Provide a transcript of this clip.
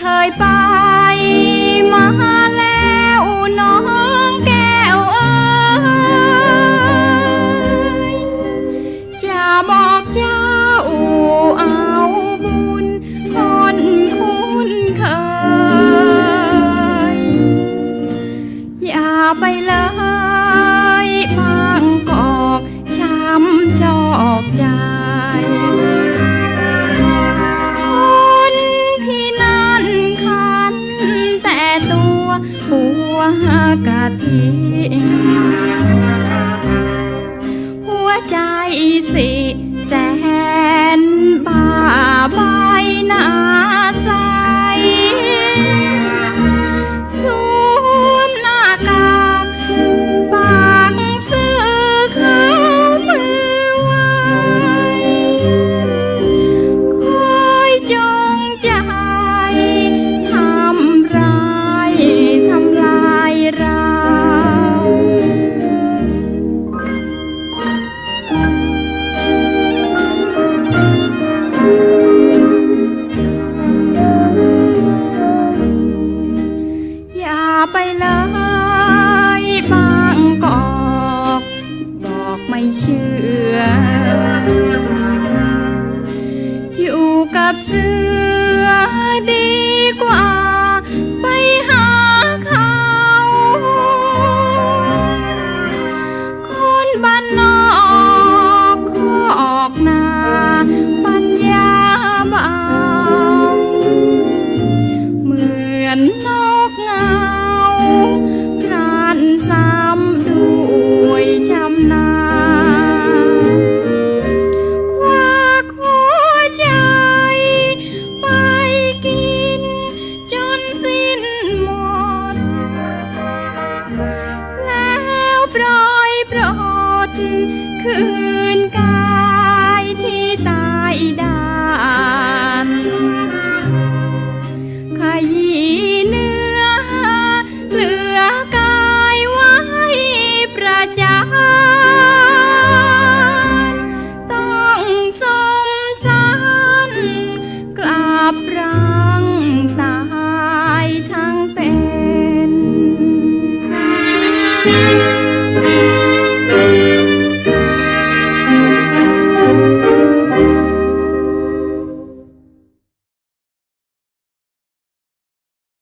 เคยไปมา ทิหัวใจสิ ไปเลยบางกอกบอกไม่เชื่อ อยู่กับเสือดีกว่า ไปหาเขาคนบ้านนอกขอกนาปัญญาเบาเหมือนนกเหง พรานซ้ำด้วยชำนาญควักหัวใจไปกินจนสิ้นหมด แล้วปล่อยปลดคืนกาย บรังตายทั้งเป็น